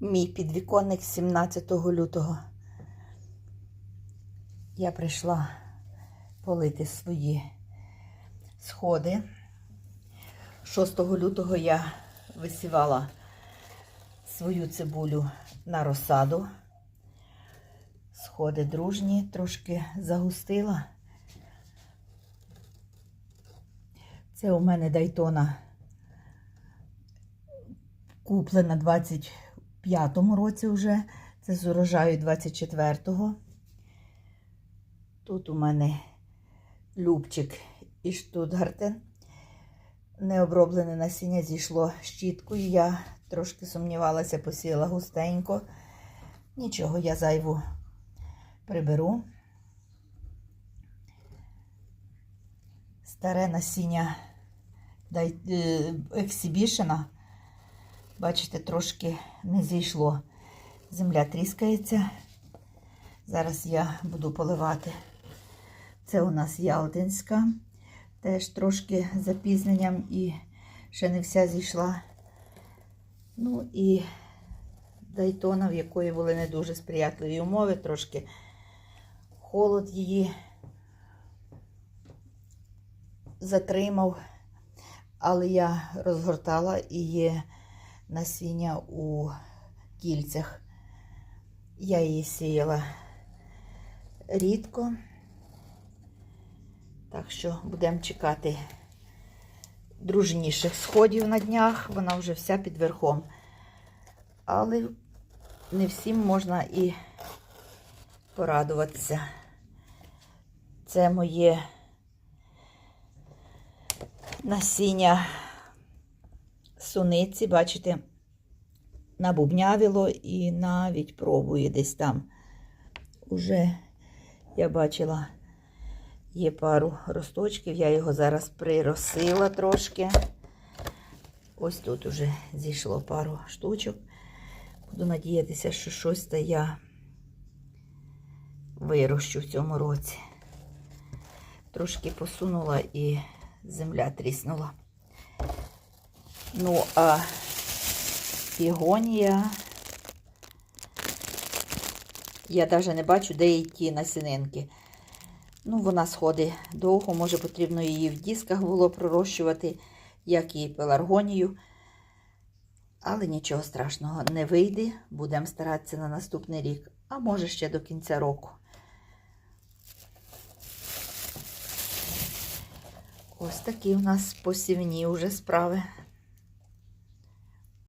мій підвіконник 17 лютого. Я прийшла полити свої сходи. 6 лютого я висівала свою цибулю на розсаду. Сходи дружні, трошки загустила. Це у мене Дайтона куплена 25-му році вже. Це з урожаю 24-го. Тут у мене Любчик і Штутгартен. Необроблене насіння зійшло щіткою. Я трошки сумнівалася, посіяла густенько. Нічого, я зайву приберу. Старе насіння ексібішена. Бачите, трошки не зійшло. Земля тріскається. Зараз я буду поливати. Це у нас Ялтинська. Теж трошки запізненням і ще не вся зійшла. Ну і Дайтона, в якої були не дуже сприятливі умови, трошки холод її затримав, але я розгортала і є насіння у кільцях. Я її сіяла рідко. Так що будемо чекати дружніших сходів на днях. Вона вже вся під верхом. Але не всім можна і порадуватися. Це моє насіння суниці, бачите, набубнявіло і навіть пробує десь там. Уже я бачила, є пару росточків, я його зараз приросила трошки. Ось тут уже зійшло пару штучок. Буду надіятися, що щось та я вирощу в цьому році. Трошки посунула і земля тріснула. Ну, а пігонія. Я навіть не бачу, де її ті насінинки. Ну, вона сходить довго, може, потрібно її в дисках було пророщувати, як і пеларгонію. Але нічого страшного не вийде. Будемо старатися на наступний рік, а може ще до кінця року. Ось такі у нас посівні вже справи.